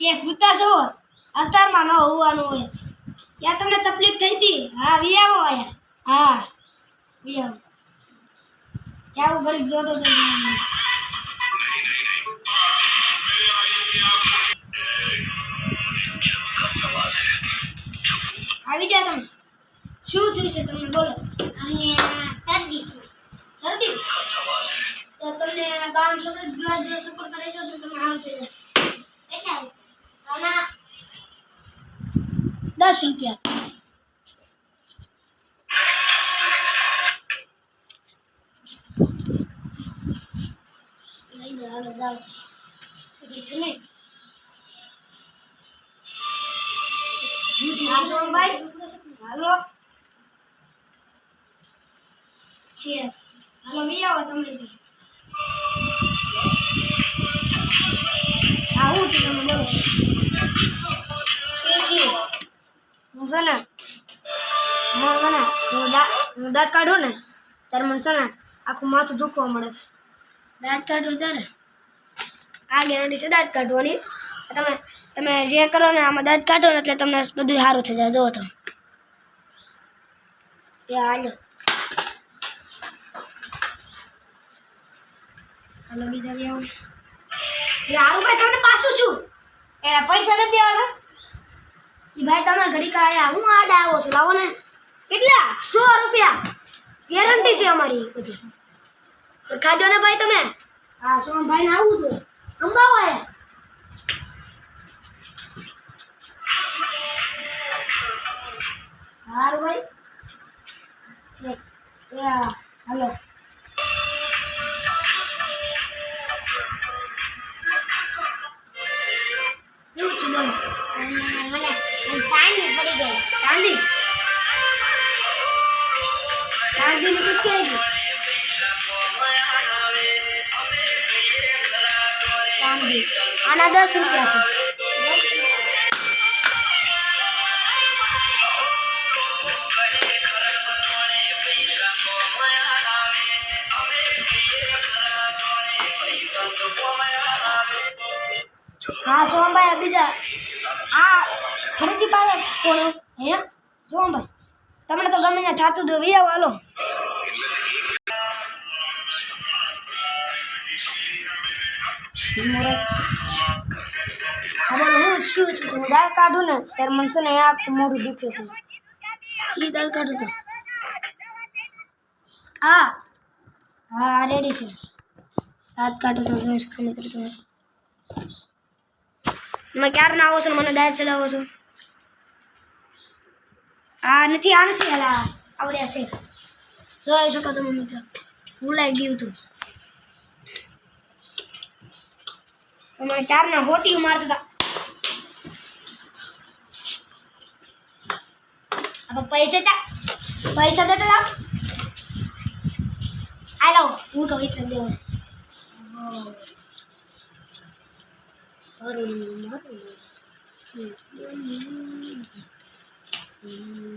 કે કૂતા છો, અતારમાં ન હોવાનું હોય. ત્યાં તમને તકલીફ થઈ હતી હા, વી આવો આયા હા, વી આવો. જાવ ઘડીક જોતો તો આવી જા તમે. શું થયું છે તમને? બોલો. અને છો તો તમે આવ રૂપિયા. લો હાલો હાલો. તમે આવું છે તમે બોલો. શું થયું હું છે ને હું મને હું દા- હું દાંત કાઢું ને ત્યારે મને છે ને આખું માથું દુખવા મળે છે. દાંત કાઢું ત્યારે? આ ગેરંટી છે દાંત કાઢવાની. તમે તમે જે કરો ને આમાં દાંત કાઢો ને એટલે તમને બધું સારું થઈ જાય. જુઓ તમે એ હાલો. હાલો બીજા લેવું એ હારું ભાઈ તમને પાછું છું. એ પૈસા નથી દેવાના? એ ભાઈ, તમે ઘડી આયા હું આડે આવો છો, લાવો ને. કેટલા? સો રૂપિયા. ગેરંટી છે અમારી બધી. ખાજો ને ભાઈ તમે? હા, સો. ભાઈ ને આવું જોઈએ અંબાવો આયા હારું ભાઈ. હાલો. મને હું પાણી પડી ગઈ. શાંતિ શાંતિ ની કુછ કહેगी શાંતિ આના દસ રૂપિયા છે. હા સોમભાઈ બીજા. આ ફરીથી પાડે. કોણ હે? ભાઈ? તમને તો ગમે ત્યાં થતું તો વી આવો હાલો. હવે હું છું? છું કાઢું ને, ત્યારે મને છે ને આ મોઢું દુખે છે. એ દાળ કાઢું તો. હા. હા રેડી છે. દાંત કાઢું તો, જોઈશ તમે ક્યારે ના આવો છો ને? મને દાળ ચડાવો છો? આ નથી આ નથી હાલા આવડ્યા છે. જોઈ શકો તમે મિત્ર ભૂલાઈ ગયું હતું તમે ક્યારના હોટી મારતા હતા. પૈસા તા, પૈસા દેતા તા આ લાવો, હું કહું એટલે દેવો. મારું મારું. Mm-hmm.